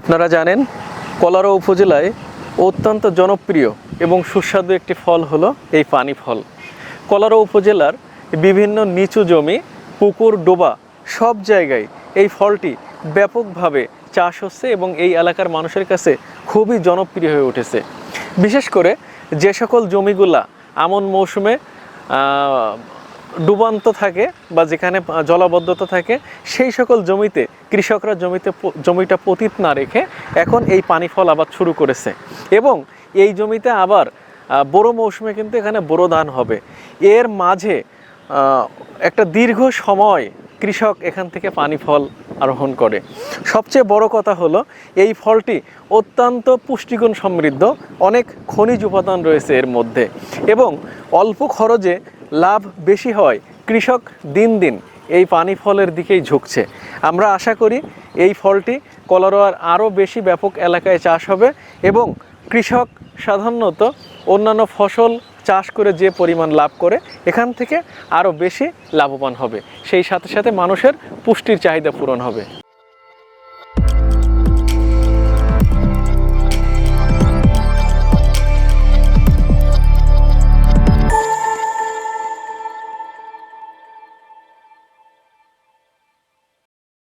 আপনারা জানেন কলারো উপজেলায় অত্যন্ত জনপ্রিয় এবং সুস্বাদু একটি ফল হলো এই পানি ফল। কলারো উপজেলার বিভিন্ন নিচু জমি, পুকুর, ডোবা সব জায়গায় এই ফলটি ব্যাপকভাবে চাষ হচ্ছে এবং এই এলাকার মানুষের কাছে খুবই জনপ্রিয় হয়ে উঠেছে। বিশেষ করে যে সকল জমিগুলা আমন মৌসুমে ডুবান্ত থাকে বা যেখানে জলাবদ্ধতা থাকে, সেই সকল জমিতে, কৃষকরা জমিতে জমিটা পতিত না রেখে এখন এই পানি ফল আবাদ শুরু করেছে। এবং এই জমিতে আবার বড় মৌসুমে কিন্তু এখানে বোরো ধান হবে। এর মাঝে একটা দীর্ঘ সময় কৃষক এখান থেকে পানি ফল আরোহণ করে। সবচেয়ে বড় কথা হলো, এই ফলটি অত্যন্ত পুষ্টিগুণ সমৃদ্ধ, অনেক খনিজ উপাদান রয়েছে এর মধ্যে। এবং অল্প খরচে লাভ বেশি হয়। কৃষক দিন দিন এই পানি ফলের দিকেই ঝুঁকছে। আমরা আশা করি এই ফলটি কলারোয়ার আরও বেশি ব্যাপক এলাকায় চাষ হবে এবং কৃষক সাধারণত অন্যান্য ফসল চাষ করে যে পরিমাণ লাভ করে এখান থেকে আরও বেশি লাভবান হবে। সেই সাথে সাথে মানুষের পুষ্টির চাহিদা পূরণ হবে।